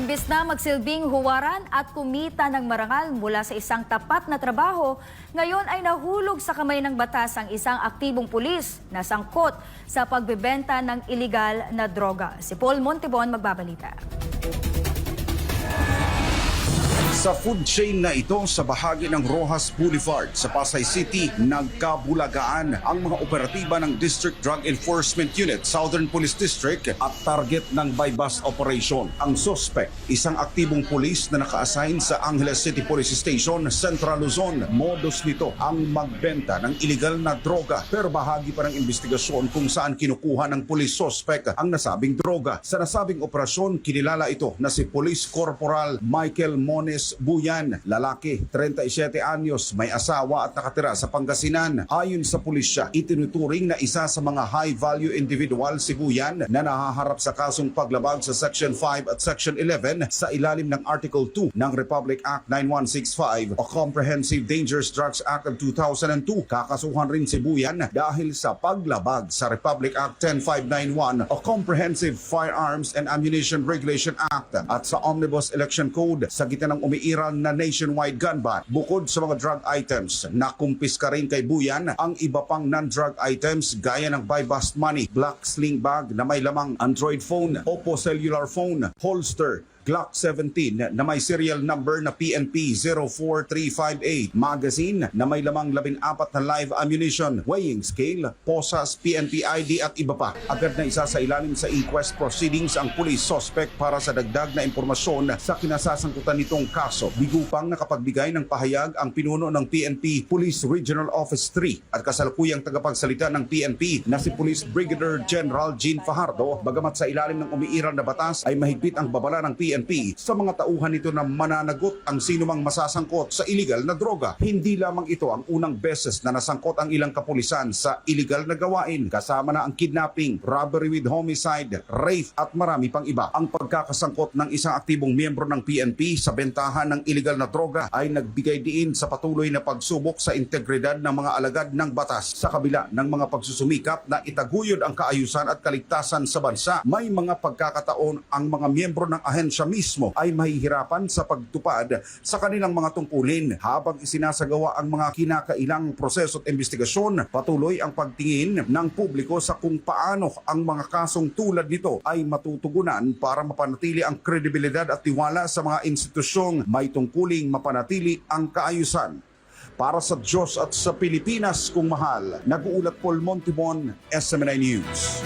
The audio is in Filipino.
Imbis na magsilbing huwaran at kumita ng marangal mula sa isang tapat na trabaho, ngayon ay nahulog sa kamay ng batas ang isang aktibong pulis na sangkot sa pagbebenta ng iligal na droga. Si Paul Montibon magbabalita. Sa food chain na ito sa bahagi ng Rojas Boulevard sa Pasay City, nagkabulagaan ang mga operatiba ng District Drug Enforcement Unit, Southern Police District at target ng buy-bust operation. Ang suspect, isang aktibong pulis na naka-assign sa Angeles City Police Station, Central Luzon. Modus nito ang magbenta ng illegal na droga pero bahagi pa ng investigasyon kung saan kinukuha ng police suspect ang nasabing droga. Sa nasabing operasyon, kinilala ito na si Police Corporal Michael Mones Buyan, lalaki, 37 anyos, may asawa at nakatira sa Pangasinan. Ayon sa pulisya, itinuturing na isa sa mga high-value individual si Buyan na nahaharap sa kasong paglabag sa Section 5 at Section 11 sa ilalim ng Article 2 ng Republic Act 9165 o Comprehensive Dangerous Drugs Act of 2002. Kakasuhan rin si Buyan dahil sa paglabag sa Republic Act 10591 o Comprehensive Firearms and Ammunition Regulation Act at sa Omnibus Election Code sa gitna ng umiiral na nationwide gun ban. Bukod sa mga drug items, nakumpis ka rin kay Buyan ang iba pang non-drug items gaya ng buy-bust money, black sling bag na may lamang Android phone, Oppo cellular phone, holster, Glock 17 na may serial number na PNP 04358, magazine na may lamang 14 na live ammunition, weighing scale, posas, PNP ID at iba pa. Agad na isa sa ilalim sa inquest proceedings ang police suspect para sa dagdag na impormasyon sa kinasasangkutan nitong kaso. Bigupang nakapagbigay ng pahayag ang pinuno ng PNP Police Regional Office 3 at kasalukuyang tagapagsalita ng PNP na si Police Brigadier General Gene Fajardo bagamat sa ilalim ng umiiral na batas ay mahigpit ang babala ng PNP sa mga tauhan nito na mananagot ang sinumang masasangkot sa illegal na droga. Hindi lamang ito ang unang beses na nasangkot ang ilang kapulisan sa illegal na gawain kasama na ang kidnapping, robbery with homicide, rape at marami pang iba. Ang pagkakasangkot ng isang aktibong miyembro ng PNP sa bentahan ng illegal na droga ay nagbigay diin sa patuloy na pagsubok sa integridad ng mga alagad ng batas sa kabila ng mga pagsusumikap na itaguyod ang kaayusan at kaligtasan sa bansa. May mga pagkakataon ang mga miyembro ng ahensya mismo ay mahihirapan sa pagtupad sa kanilang mga tungkulin habang isinasagawa ang mga kinakailang proseso at investigasyon. Patuloy ang pagtingin ng publiko sa kung paano ang mga kasong tulad nito ay matutugunan para mapanatili ang kredibilidad at tiwala sa mga institusyong may tungkuling mapanatili ang kaayusan. Para sa Diyos at sa Pilipinas kung mahal, nag-uulat Paul Montibon, SMNI News.